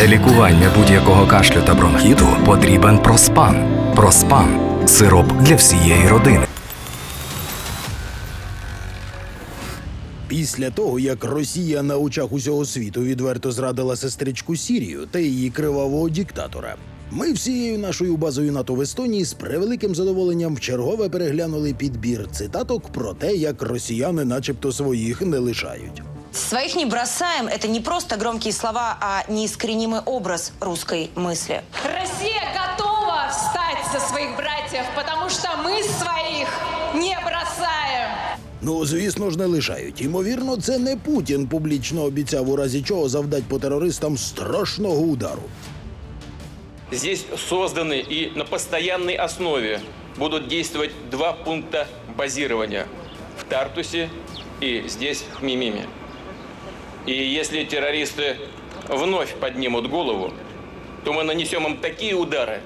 Для лікування будь-якого кашлю та бронхіту потрібен проспан. Проспан сироп для всієї родини. Після того, як Росія на очах усього світу відверто зрадила сестричку Сірію та її кривавого диктатора. Ми всією нашою базою НАТО в Естонії з превеликим задоволенням вчергове переглянули підбір цитаток про те, як росіяни, начебто, своїх не лишають. Своих не бросаем – это не просто громкие слова, а неискоренимый образ русской мысли. Россия готова встать за своих братьев, потому что мы своих не бросаем. Ну, звісно ж, не лишають. Ймовірно, це не Путін публічно обіцяв у разі чого завдать по терористам страшного удару. Здесь созданы и на постоянной основе будут действовать два пункта базирования в Тартусе и здесь, в Мимиме. И если террористы вновь поднимут голову, то мы нанесем им такие удары,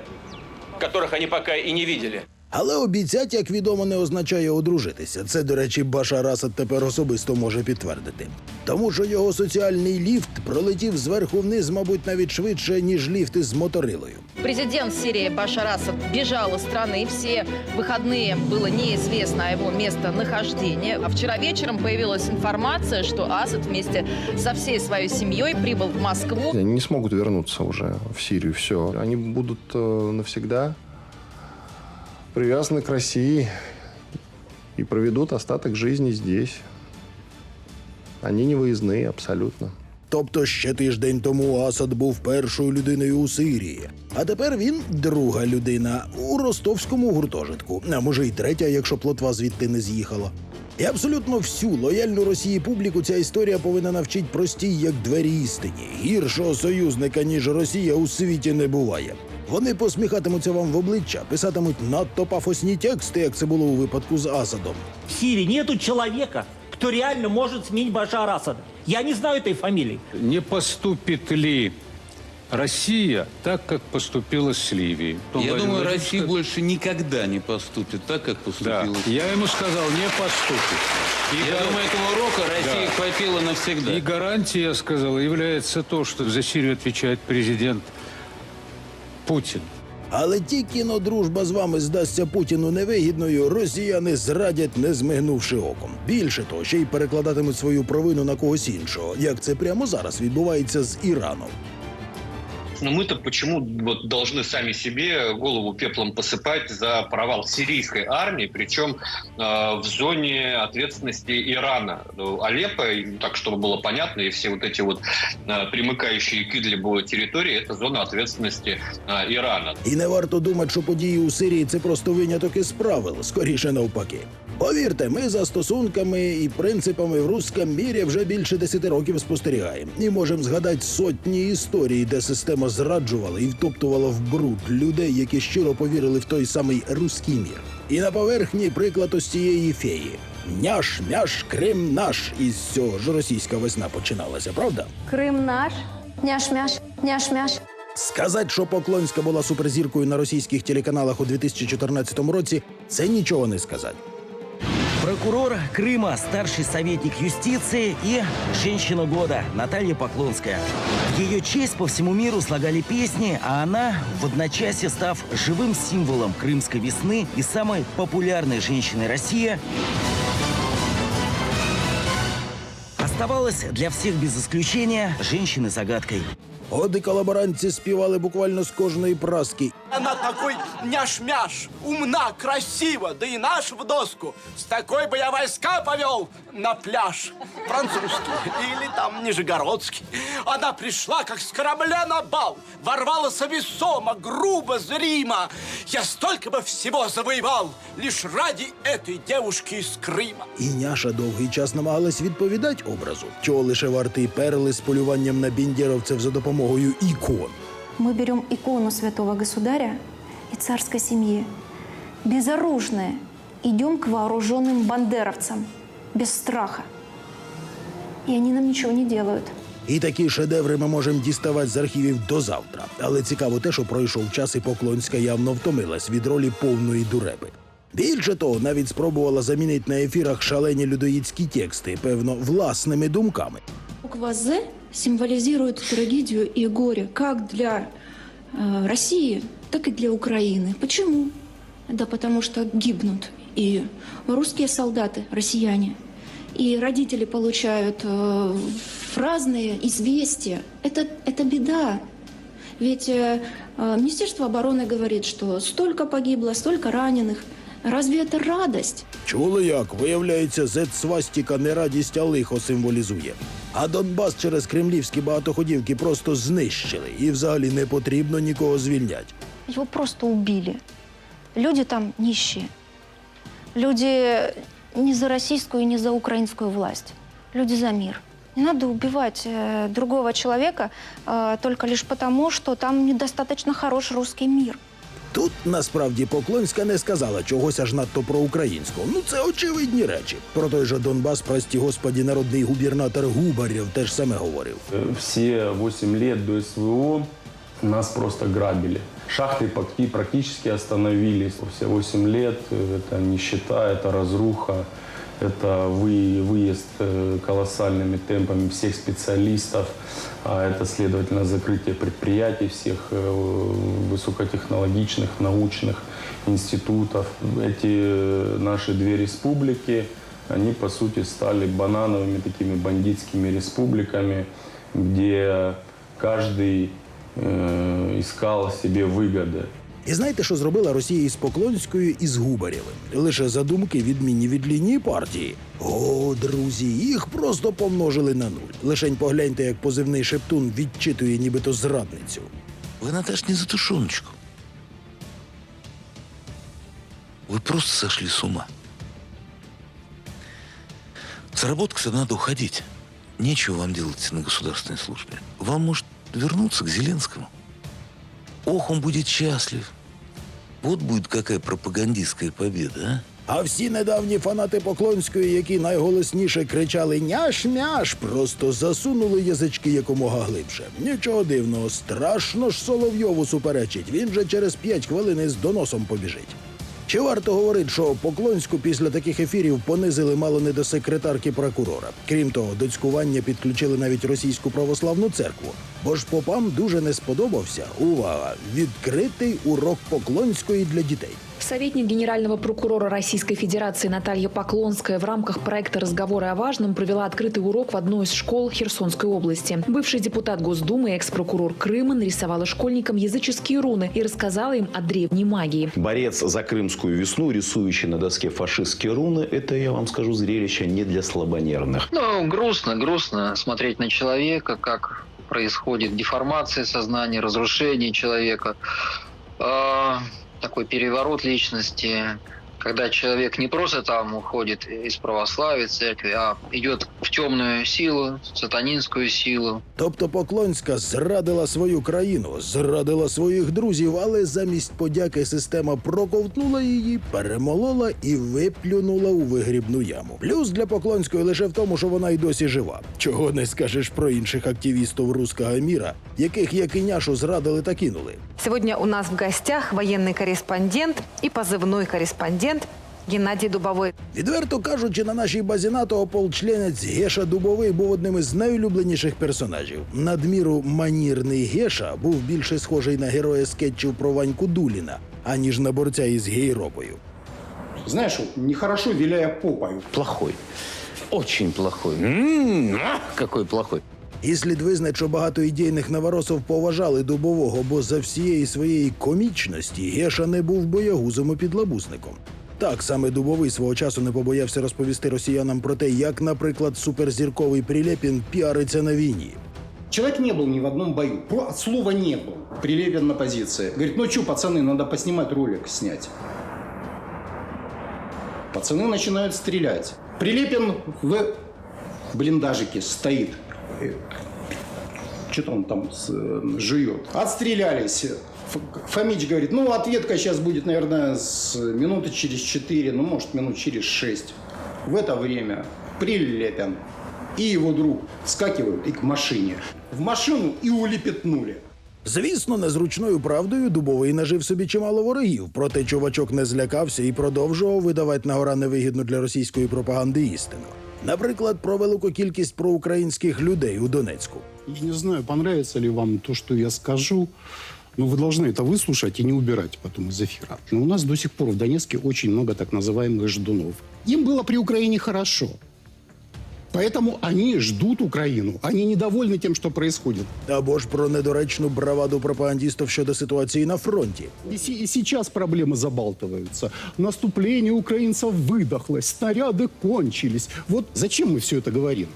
которых они пока и не видели. Але обіцять, як відомо, не означає одружитися. Це, до речі, Башар Асад тепер особисто може підтвердити. Тому що його соціальний ліфт пролетів зверху вниз, мабуть, навіть швидше, ніж ліфти з моторилою. Президент Сирии Башар Асад бежал из страны. Все выходные было неизвестно о его местонахождении. А вчера вечером появилась информация, что Асад вместе со всей своей семьей прибыл в Москву. Они не смогут вернуться уже в Сирию. Все. Они будут э, навсегда привязаны к России и проведут остаток жизни здесь. Они не выездные абсолютно. Тобто ще тиждень тому Асад був першою людиною у Сирії, а тепер він друга людина у ростовському гуртожитку, а може й третя, якщо плотва звідти не з'їхала. І абсолютно всю лояльну Росії публіку ця історія повинна навчити простій, як двері істині. Гіршого союзника, ніж Росія, у світі не буває. Вони посміхатимуться вам в обличчя, писатимуть надто пафосні тексти, як це було у випадку з Асадом. В Сирии нету человека, кто реально может сменить Башара Асада. Я не знаю этой фамилии. Не поступит ли Россия так, как поступила с Ливией? Я Владимир думаю, Россия сказал- больше никогда не поступит так, как Да, поступила. я ему сказал, не поступит. И, Я гар- думаю, этого урока России Да. хватило навсегда. и гарантией, я сказал, является то, что за Сирию отвечает президент Путин. Але тільки но дружба з вами здасться Путіну невигідною, росіяни зрадять, не змигнувши оком. Більше того, ще й перекладатимуть свою провину на когось іншого, як це прямо зараз відбувається з Іраном Но мы-то почему вот должны сами себе голову пеплом посыпать за провал сирийской армии, причем э, в зоне ответственности Ирана? Ну, Алеппо, и, так чтобы было понятно, и все вот эти вот э, примыкающие к Идлибу территории, это зона ответственности э, Ирана. І не варто думати, що події у Сирії це просто виняток із правил, скоріше навпаки. Повірте, ми за стосунками і принципами в русском мірі вже більше десяти років спостерігаємо і можемо згадати сотні історій, де система зраджувала і втоптувала в бруд людей, які щиро повірили в той самий руський мір. І на поверхні приклад ось цієї феї. Няш, мяш, Крим наш. Із цього ж російська весна починалася, правда? Крим наш, няш-мяш, няш-мяш. Сказати, що Поклонська була суперзіркою на російських телеканалах у 2014 році, це нічого не сказати. Прокурор Крыма, старший советник юстиции и женщина года Наталья Поклонская. В ее честь по всему миру слагали песни, а она, в одночасье став живым символом крымской весны и самой популярной женщиной России, оставалась для всех без исключения женщиной-загадкой. Оди колаборантці співали буквально з кожної праски. Она такой няш-мяш, умна, красива, да и наш в доску. С такой бы я войска повел на пляж. Французский или там нижегородский. Она пришла, как с корабля на бал. Ворвалась весомо, грубо, зримо. Я столько бы всего завоевал, лишь ради этой девушки из Крыма. І няша довгий час намагалась відповідати образу, чого лише вартий перли з полюванням на біндєровців за допомогою ікон. Мы берем икону святого государя и царской семьи. Безоружные идем к вооруженным бандеровцам. Без страха. И они нам ничего не делают. І такі шедеври ми можемо діставати з архівів до завтра. Але цікаво те, що пройшов час, і Поклонська явно втомилась від ролі повної дурепи. Більше того, навіть спробувала замінити на ефірах шалені людоїдські тексти, певно, власними думками. Буква «З» символизирует трагедию и горе как для э, России, так и для Украины. Почему? Да потому что гибнут и русские солдаты, россияне, и родители получают э, разные известия. Это, это беда. Ведь э, э, Министерство обороны говорит, что столько погибло, столько раненых. Разве это радость? Чули як? Виявляється, зет-свастіка не радість, а лихо символізує. А Донбас через кремлівські багатоходівки просто знищили і взагалі не потрібно нікого звільняти. Его просто убили. Люди там нищие. Люди не за российскую и не за украинскую власть. Люди за мир. Не надо убивать э, другого человека э, только лишь потому, что там недостаточно хорош русский мир. Тут насправді Поклонська не сказала чогось аж надто про українську. Ну це очевидні речі. Про той же Донбас, прості господі, народний губернатор Губарєв теж саме говорив. Все 8 лет до СВО нас просто грабили. Шахты почти- практически остановились. Все 8 лет э, это нищета, это разруха, Это вы- выезд э, колоссальными темпами всех специалистов, а это, следовательно, закрытие предприятий всех э, высокотехнологичных, научных институтов. Эти э, наши две республики, они, по сути, стали банановыми такими бандитскими республиками, где каждый искал себе выгоды. І знаєте, що зробила Росія із Поклонською і з Губарєвим? Лише задумки відмінні від лінії партії. О, друзі, їх просто помножили на нуль. Лишень погляньте, як позивний шептун відчитує нібито зрадницю. Вы, Наташ, не за тушеночку. Вы просто сошли с ума. С работы, кстати, надо уходить. Нечего вам делать на государственной службе. Вам, может, вернуться к Зеленскому? Ох, он будет счастлив. Вот будет какая пропагандистская победа, а? А всі недавні фанати Поклонської, які найголосніше кричали «Няш-мяш», просто засунули язички якомога глибше. Нічого дивного, страшно ж Соловйову суперечить. Він же через п'ять хвилин із доносом побіжить. Чи варто говорити, що Поклонську після таких ефірів понизили мало не до секретарки прокурора? Крім того, до цькування підключили навіть російську православну церкву. Бо ж попам дуже не сподобався. Увага! Відкритий урок Поклонської для дітей. Советник генерального прокурора Российской Федерации Наталья Поклонская в рамках проекта «Разговоры о важном» провела открытый урок в одной из школ Херсонской области. Бывший депутат Госдумы и экс-прокурор Крыма нарисовала школьникам языческие руны и рассказала им о древней магии. Борец за крымскую весну, рисующий на доске фашистские руны, это, я вам скажу, зрелище не для слабонервных. Ну, грустно, грустно смотреть на человека, как происходит деформация сознания, разрушение человека, Э, такой переворот личности, когда человек не просто там уходит из православия, церкви, а идет в темную силу, сатанинскую силу. Тобто Поклонська зрадила свою країну, зрадила своїх друзів, але замість подяки система проковтнула її, перемолола і виплюнула у вигрібну яму. Плюс для Поклонської лише в тому, що вона й досі жива. Чого не скажеш про інших активістів руського міра, яких як і няшу зрадили та кинули. Сегодня у нас в гостях военный корреспондент и позывной корреспондент Геннадий Дубовой. Відверто кажучи, на нашій базі НАТО ополчленець Геша Дубовий був одним із найулюбленіших персонажів. Надміру манірний Геша був більше схожий на героя скетчів про Ваньку Дуліна, аніж на борця із гейропою. Знаешь, нехорошо виляя попою. Плохой. Очень плохой. М-м, а, какой плохой. І слід визнати, що багато ідейних новоросов поважали дубового, бо за всієї своєї комічності Геша не був боягузом і підлабусником. Так саме дубовий свого часу не побоявся розповісти росіянам про те, як, наприклад, суперзірковий Прилєпін піариться на війні. Человек не был ни в одном бою. Про от слова не был. Прилепин на позиции. Говорит, ну что, пацаны, надо поснимать ролик, снять. Пацаны начинают стрелять. Прилепин в блиндажике стоит. Что-то он там с- э, жует. Отстрелялись. Фомич говорит, ну, ответка сейчас будет, наверное, с минуты через 4, ну, может, минут через 6. В это время Прилепин и его друг скакивают и к машине. В машину и улепетнули. Звісно, незручною правдою дубовий нажив собі чимало ворогів, проте чувачок не злякався і продовжував видавати на гора невигідну для російської пропаганди істину. Наприклад, про велику кількість проукраїнських людей у Донецьку. Я не знаю, понравится ли вам то, что я скажу, но вы должны это выслушать и не убирать потом из эфира. Но у нас до сих пор в Донецке очень много так называемых ждунов. Им было при Украине хорошо. Поэтому они ждут Украину. Они недовольны тем, что происходит. Або ж про недоречну браваду пропагандістів щодо ситуації на фронті. И, се- и сейчас проблемы забалтываются. Наступление украинцев выдохлось, снаряды кончились. Вот зачем мы все это говорим?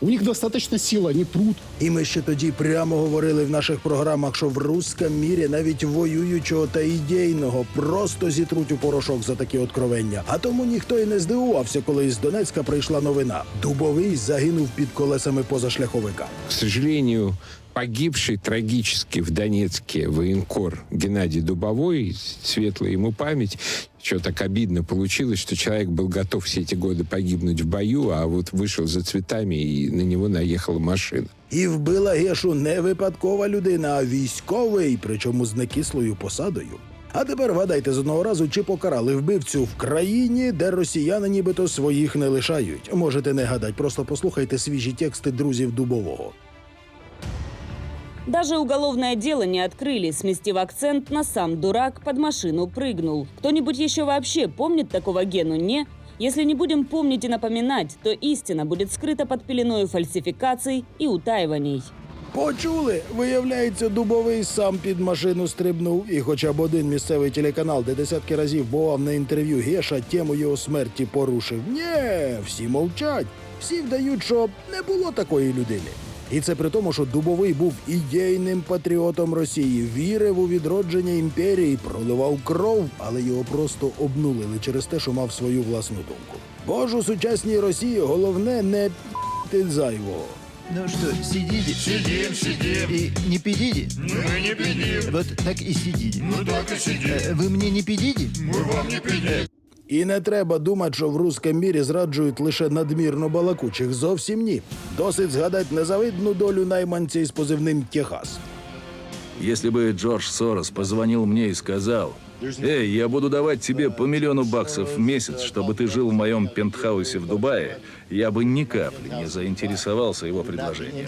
У них достатньо сила, не пруд. І ми ще тоді прямо говорили в наших програмах, що в русском мірі навіть воюючого та ідейного просто зітруть у порошок за такі откровення. А тому ніхто і не здивувався, коли із Донецька прийшла новина. Дубовий загинув під колесами позашляховика. К сожалению, погибший трагически в Донецке военкор Геннадий Дубовой, светлая ему память, что так обидно получилось, что человек был готов все эти годы погибнуть в бою, а вот вышел за цветами, и на него наехала машина. І вбила Гешу не випадкова людина, а військовий, причому з некислою посадою. А тепер вгадайте з одного разу, чи покарали вбивцю в країні, де росіяни нібито своїх не лишають. Можете не гадати, просто послухайте свіжі тексти друзів Дубового. Даже уголовное дело не открыли, сместив акцент на сам дурак под машину прыгнул. Кто-нибудь еще вообще помнит такого Гену, не? Если не будем помнить и напоминать, то истина будет скрыта под пеленой фальсификаций и утаиваний. Почули? Виявляється, дубовий сам під машину стрибнув, і хоча б один місцевий телеканал, де десятки разів бував на інтерв'ю Геша, тему його смерті порушив. Нє, всі мовчать. Всі вдають, що не було такої людини. І це при тому, що Дубовий був ідейним патріотом Росії, вірив у відродження імперії, проливав кров, але його просто обнулили через те, що мав свою власну думку. Бо ж у сучасній Росії головне не п***ти зайвого. Ну что, сидите? Сидим, сидим. И не пидите? Мы не пидим. Вот так и сидите. Ну так и сидим. Э, Вы мне не пидите? Ми вам не підемо. І не треба думати, що в русском мірі зраджують лише надмірно балакучих. Зовсім ні. Досить згадати незавидну долю найманця із позивним Техас. Если Джордж Сорос позвонил мне и сказал, «Эй, я буду давать тебе по миллиону баксов в месяц, чтобы ты жил в моем пентхаусе в Дубае», я бы ни капли не заинтересовался его предложением.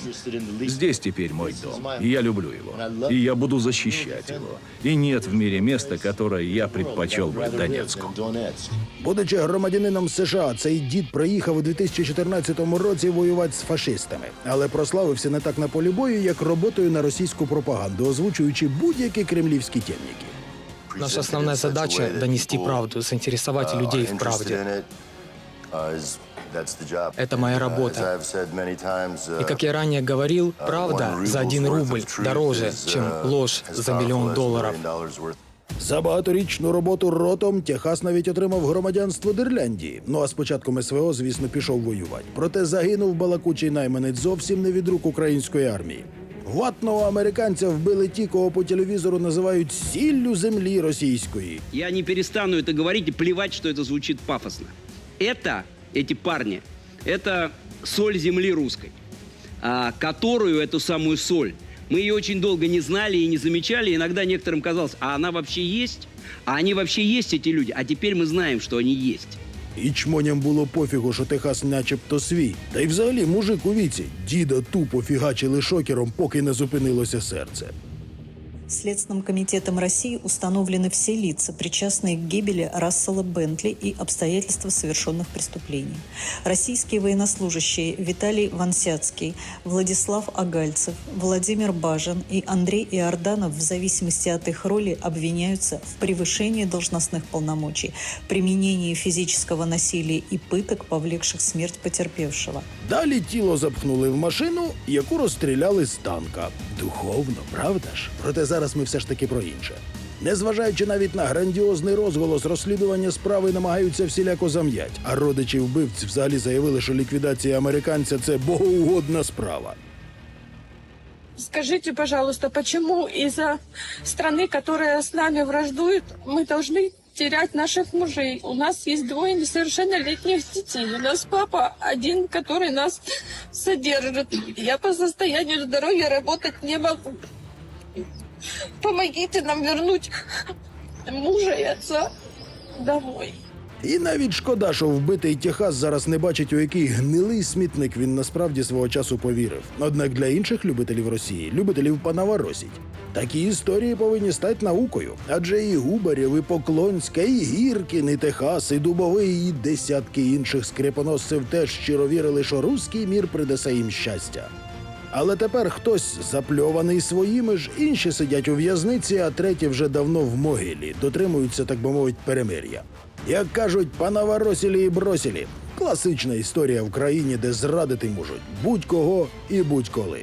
Здесь теперь мой дом, и я люблю его, и я буду защищать его. И нет в мире места, которое я предпочел бы Донецку. Будучи громадянином США, цей дід приїхав у 2014 році воювати з фашистами, але прославився не так на полі бою, як роботою на російську пропаганду, озвучуючи будь-які кремлівські темніки. Наша основная задача – донести правду, заинтересовать людей в правде. Это моя работа. И как я ранее говорил, правда за один рубль дороже, чем ложь за миллион долларов. За багаторічну роботу ротом Техас навіть отримав громадянство Дирляндії. Ну а з початком СВО, звісно, пішов воювати. Проте загинув балакучий найманець зовсім не від рук української армії. Ватного американця вбили ті, кого по телевізору називають сіллю землі російської. Я не перестану это говорить и плевать, что это звучит пафосно. Это, эти парни, это соль земли русской, а, которую, эту самую соль, мы ее очень долго не знали и не замечали. Иногда некоторым казалось, а она вообще есть? А они вообще есть, эти люди? А теперь мы знаем, что они есть. І чмоням було пофігу, що Техас начебто свій. Та й взагалі мужик у віці. Діда тупо фігачили шокером, поки не зупинилося серце. Следственным комитетом России установлены все лица, причастные к гибели Рассела Бентли и обстоятельства совершенных преступлений. Российские военнослужащие Виталий Вансяцкий, Владислав Агальцев, Владимир Бажин и Андрей Иорданов в зависимости от их роли обвиняются в превышении должностных полномочий, применении физического насилия и пыток, повлекших смерть потерпевшего. Далі тіло запхнули в машину, яку розстріляли з танка. Духовно, правда ж? Проте зараз ми все ж таки про інше. Незважаючи навіть на грандіозний розголос, розслідування справи намагаються всіляко зам'ять, а родичі вбивць взагалі заявили, що ліквідація американця це богоугодна справа. Скажите, пожалуйста, почему из-за страны, которая с нами враждует, мы должны терять наших мужей? У нас есть двое несовершеннолетних детей. У нас папа один, который нас содержит. Я по состоянию здоровья работать не могу. Помогите нам вернуть мужа и отца домой. І навіть шкода, що вбитий Техас зараз не бачить, у який гнилий смітник він насправді свого часу повірив. Однак для інших любителів Росії, любителів панаворосіть, такі історії повинні стати наукою. Адже і Губарєв, і Поклонська, і Гіркін, і Техас, і Дубовий, і десятки інших скрипоносців теж щиро вірили, що руський мір принесе їм щастя. Але тепер хтось запльований своїми ж, інші сидять у в'язниці, а треті вже давно в могилі, дотримуються, так би мовити, перемир'я. Як кажуть, панаворосілі і бросілі. Класична історія в країні, де зрадити можуть будь-кого і будь-коли.